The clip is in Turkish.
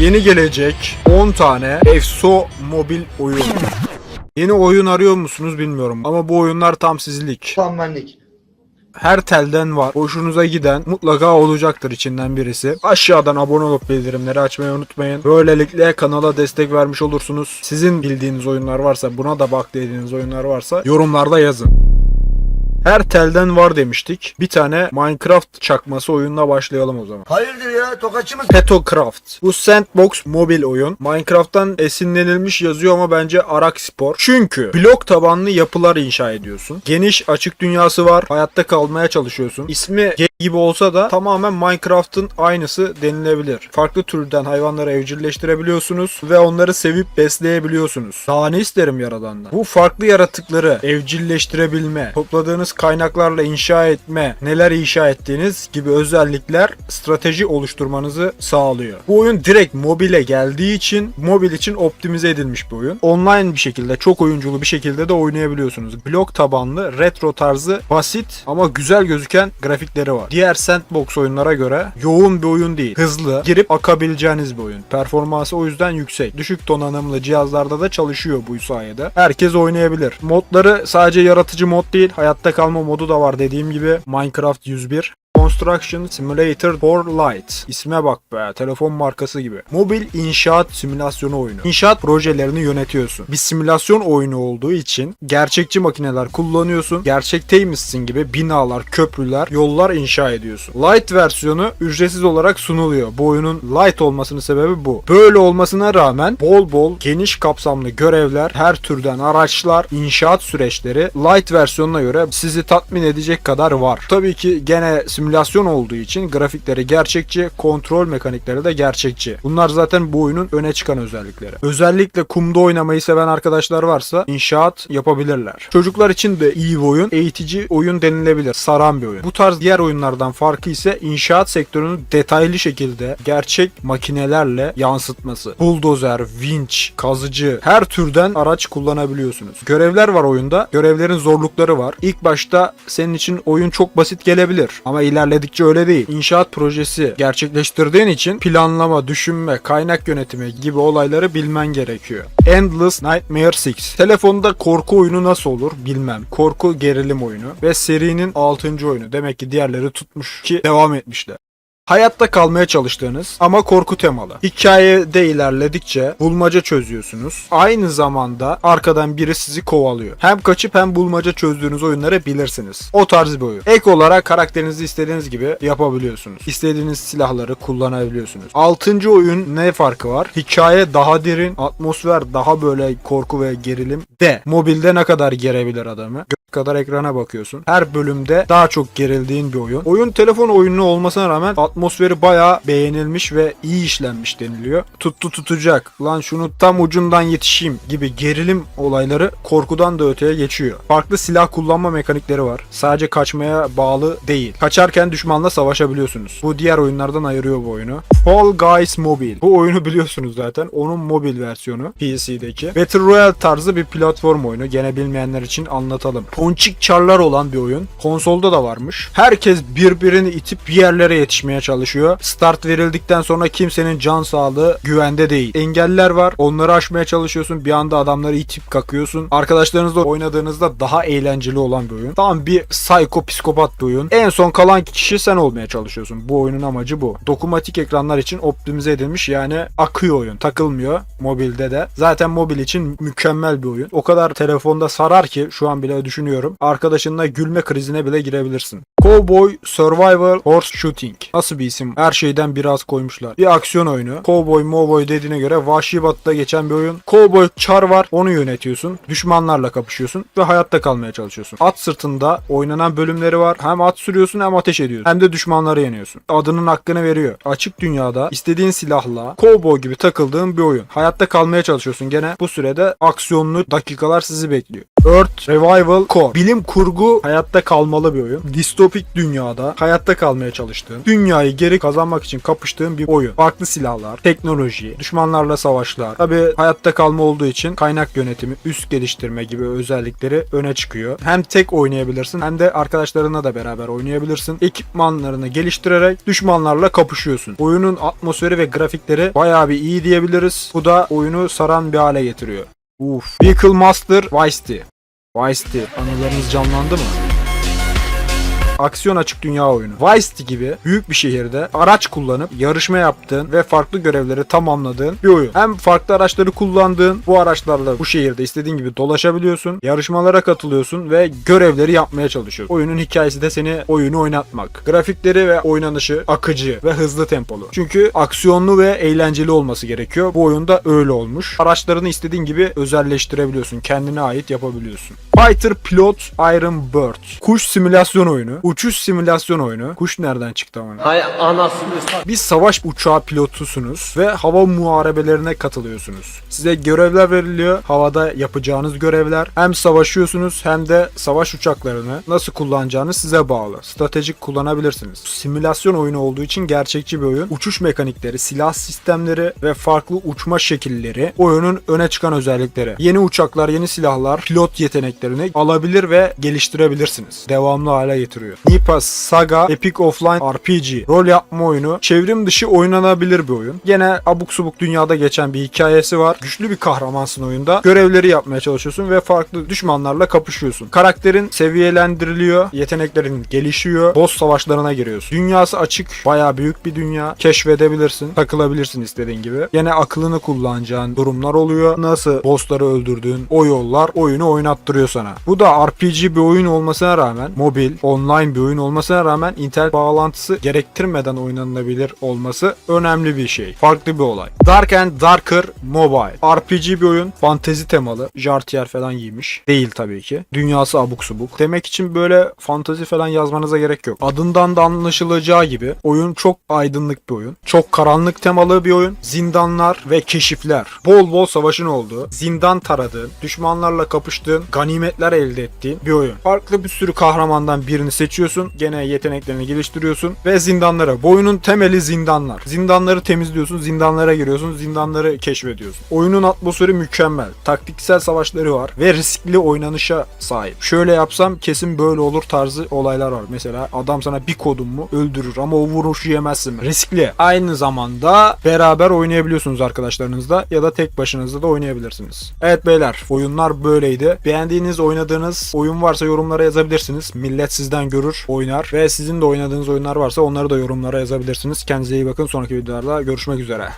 Yeni gelecek 10 tane EFSO mobil oyun. Yeni oyun arıyor musunuz bilmiyorum ama bu oyunlar tam sizlik. Tam benlik. Her telden var. Hoşunuza giden mutlaka olacaktır içinden birisi. Aşağıdan abone olup bildirimleri açmayı unutmayın. Böylelikle kanala destek vermiş olursunuz. Sizin bildiğiniz oyunlar varsa buna da bak dediğiniz oyunlar varsa yorumlarda yazın. Her telden var demiştik. Bir tane Minecraft çakması oyununa başlayalım o zaman. Hayırdır ya tokatçı mısın? Petocraft. Bu sandbox mobil oyun. Minecraft'tan esinlenilmiş yazıyor ama bence Arak Spor. Çünkü blok tabanlı yapılar inşa ediyorsun. Geniş açık dünyası var. Hayatta kalmaya çalışıyorsun. İsmi gibi olsa da tamamen Minecraft'ın aynısı denilebilir. Farklı türden hayvanları evcilleştirebiliyorsunuz ve onları sevip besleyebiliyorsunuz. Daha ne isterim yaradandan? Bu farklı yaratıkları evcilleştirebilme, topladığınız kaynaklarla inşa etme, neler inşa ettiğiniz gibi özellikler strateji oluşturmanızı sağlıyor. Bu oyun direkt mobile geldiği için mobil için optimize edilmiş bir oyun. Online bir şekilde çok oyunculu bir şekilde de oynayabiliyorsunuz. Blok tabanlı, retro tarzı, basit ama güzel gözüken grafikleri var. Diğer sandbox oyunlara göre yoğun bir oyun değil. Hızlı, girip akabileceğiniz bir oyun. Performansı o yüzden yüksek. Düşük donanımlı cihazlarda da çalışıyor bu sayede. Herkes oynayabilir. Modları sadece yaratıcı mod değil, hayatta kalma modu da var dediğim gibi. Minecraft 101. Construction Simulator for Light. İsme bak be, telefon markası gibi. Mobil inşaat simülasyonu oyunu. İnşaat projelerini yönetiyorsun. Bir simülasyon oyunu olduğu için gerçekçi makineler kullanıyorsun. Gerçekteymişsin gibi binalar, köprüler, yollar inşa ediyorsun. Light versiyonu ücretsiz olarak sunuluyor. Bu oyunun light olmasının sebebi bu. Böyle olmasına rağmen bol bol geniş kapsamlı görevler, her türden araçlar, inşaat süreçleri light versiyonuna göre sizi tatmin edecek kadar var. Tabii ki gene simülasyon olduğu için grafikleri gerçekçi, kontrol mekanikleri de gerçekçi. Bunlar zaten bu oyunun öne çıkan özellikleri. Özellikle kumda oynamayı seven arkadaşlar varsa inşaat yapabilirler. Çocuklar için de iyi bir oyun, eğitici oyun denilebilir. Saran bir oyun. Bu tarz diğer oyunlardan farkı ise inşaat sektörünü detaylı şekilde gerçek makinelerle yansıtması. Buldozer, vinç, kazıcı her türden araç kullanabiliyorsunuz. Görevler var oyunda. Görevlerin zorlukları var. İlk başta senin için oyun çok basit gelebilir ama ilerledikçe öyle değil. İnşaat projesi gerçekleştirdiğin için planlama, düşünme, kaynak yönetimi gibi olayları bilmen gerekiyor. Endless Nightmare 6. Telefonda korku oyunu nasıl olur bilmem. Korku gerilim oyunu ve serinin 6. oyunu. Demek ki diğerleri tutmuş ki devam etmişler. Hayatta kalmaya çalıştığınız ama korku temalı. Hikayede ilerledikçe bulmaca çözüyorsunuz. Aynı zamanda arkadan biri sizi kovalıyor. Hem kaçıp hem bulmaca çözdüğünüz oyunları bilirsiniz. O tarz bir oyun. Ek olarak karakterinizi istediğiniz gibi yapabiliyorsunuz. İstediğiniz silahları kullanabiliyorsunuz. Altıncı oyun ne farkı var? Hikaye daha derin, atmosfer daha böyle korku ve gerilim de mobilde ne kadar gerebilir adamı? Kadar ekrana bakıyorsun. Her bölümde daha çok gerildiğin bir oyun. Oyun telefon oyunu olmasına rağmen atmosferi bayağı beğenilmiş ve iyi işlenmiş deniliyor. Tuttu tutacak. Lan şunu tam ucundan yetişeyim gibi gerilim olayları korkudan da öteye geçiyor. Farklı silah kullanma mekanikleri var. Sadece kaçmaya bağlı değil. Kaçarken düşmanla savaşabiliyorsunuz. Bu diğer oyunlardan ayırıyor bu oyunu. Fall Guys Mobile. Bu oyunu biliyorsunuz zaten. Onun mobil versiyonu PC'deki. Battle Royale tarzı bir platform oyunu. Gene bilmeyenler için anlatalım. Ponçik çarlar olan bir oyun. Konsolda da varmış. Herkes birbirini itip bir yerlere yetişmeye çalışıyor. Start verildikten sonra kimsenin can sağlığı güvende değil. Engeller var. Onları aşmaya çalışıyorsun. Bir anda adamları itip kakıyorsun. Arkadaşlarınızla oynadığınızda daha eğlenceli olan bir oyun. Tam bir psikopat bir oyun. En son kalan kişi sen olmaya çalışıyorsun. Bu oyunun amacı bu. Dokunmatik ekranlar için optimize edilmiş yani akıyor oyun. Takılmıyor mobilde de. Zaten mobil için mükemmel bir oyun. O kadar telefonda sarar ki şu an bile düşünüyorum. Arkadaşınla gülme krizine bile girebilirsin. Cowboy Survival Horse Shooting. Nasıl bir isim? Her şeyden biraz koymuşlar. Bir aksiyon oyunu. Cowboy Mowboy dediğine göre Vahşi Batı'da geçen bir oyun. Cowboy çar var. Onu yönetiyorsun. Düşmanlarla kapışıyorsun ve hayatta kalmaya çalışıyorsun. At sırtında oynanan bölümleri var. Hem at sürüyorsun hem ateş ediyorsun. Hem de düşmanları yeniyorsun. Adının hakkını veriyor. Açık dünyada istediğin silahla cowboy gibi takıldığın bir oyun. Hayatta kalmaya çalışıyorsun gene. Bu sürede aksiyonlu dakikalar sizi bekliyor. Earth Revival Core. Bilim kurgu hayatta kalmalı bir oyun. Distopik dünyada hayatta kalmaya çalıştığın, dünyayı geri kazanmak için kapıştığın bir oyun. Farklı silahlar, teknoloji, düşmanlarla savaşlar. Tabi hayatta kalma olduğu için kaynak yönetimi, üst geliştirme gibi özellikleri öne çıkıyor. Hem tek oynayabilirsin hem de arkadaşlarına da beraber oynayabilirsin. Ekipmanlarını geliştirerek düşmanlarla kapışıyorsun. Oyunun atmosferi ve grafikleri bayağı bir iyi diyebiliriz. Bu da oyunu saran bir hale getiriyor. Uf. Vehicle Master Vice. Vice. Anılarınız canlandı mı? Aksiyon açık dünya oyunu. Vice City gibi büyük bir şehirde araç kullanıp yarışma yaptığın ve farklı görevleri tamamladığın bir oyun. Hem farklı araçları kullandığın bu araçlarla bu şehirde istediğin gibi dolaşabiliyorsun. Yarışmalara katılıyorsun ve görevleri yapmaya çalışıyorsun. Oyunun hikayesi de seni oyunu oynatmak. Grafikleri ve oynanışı akıcı ve hızlı tempolu. Çünkü aksiyonlu ve eğlenceli olması gerekiyor. Bu oyunda öyle olmuş. Araçlarını istediğin gibi özelleştirebiliyorsun. Kendine ait yapabiliyorsun. Fighter Pilot Iron Bird. Kuş simülasyon oyunu. Uçuş simülasyon oyunu. Kuş nereden çıktı ama? Hay anasını Bir savaş uçağı pilotusunuz ve hava muharebelerine katılıyorsunuz. Size görevler veriliyor. Havada yapacağınız görevler. Hem savaşıyorsunuz hem de savaş uçaklarını nasıl kullanacağınız size bağlı. Stratejik kullanabilirsiniz. Simülasyon oyunu olduğu için gerçekçi bir oyun. Uçuş mekanikleri, silah sistemleri ve farklı uçma şekilleri oyunun öne çıkan özellikleri. Yeni uçaklar, yeni silahlar, pilot yeteneklerini alabilir ve geliştirebilirsiniz. Devamlı hale getiriyor. Nipa Saga Epic Offline RPG rol yapma oyunu. Çevrim dışı oynanabilir bir oyun. Gene abuk subuk dünyada geçen bir hikayesi var. Güçlü bir kahramansın oyunda. Görevleri yapmaya çalışıyorsun ve farklı düşmanlarla kapışıyorsun. Karakterin seviyelendiriliyor. Yeteneklerin gelişiyor. Boss savaşlarına giriyorsun. Dünyası açık. Bayağı büyük bir dünya. Keşfedebilirsin. Takılabilirsin istediğin gibi. Gene aklını kullanacağın durumlar oluyor. Nasıl bossları öldürdüğün o yollar oyunu oynattırıyor sana. Bu da RPG bir oyun olmasına rağmen mobil, online bir oyun olmasına rağmen internet bağlantısı gerektirmeden oynanabilir olması önemli bir şey. Farklı bir olay. Dark and Darker Mobile. RPG bir oyun. Fantezi temalı. Jartier falan giymiş. Değil tabii ki. Dünyası abuk subuk. Demek için böyle fantezi falan yazmanıza gerek yok. Adından da anlaşılacağı gibi oyun çok aydınlık bir oyun. Çok karanlık temalı bir oyun. Zindanlar ve keşifler. Bol bol savaşın olduğu, zindan taradığın, düşmanlarla kapıştığın, ganimetler elde ettiğin bir oyun. Farklı bir sürü kahramandan birini seçiyorsun. Gene yeteneklerini geliştiriyorsun ve zindanlara. Bu oyunun temeli zindanlar. Zindanları temizliyorsun, zindanlara giriyorsun, zindanları keşfediyorsun. Oyunun atmosferi mükemmel. Taktiksel savaşları var ve riskli oynanışa sahip. Şöyle yapsam kesin böyle olur tarzı olaylar var. Mesela adam sana bir kodun mu öldürür ama o vuruşu yemezsin. Riskli. Aynı zamanda beraber oynayabiliyorsunuz arkadaşlarınızla ya da tek başınızda da oynayabilirsiniz. Evet beyler oyunlar böyleydi. Beğendiğiniz oynadığınız oyun varsa yorumlara yazabilirsiniz. Millet sizden görür, oynar ve sizin de oynadığınız oyunlar varsa onları da yorumlara yazabilirsiniz. Kendinize iyi bakın. Sonraki videolarda görüşmek üzere.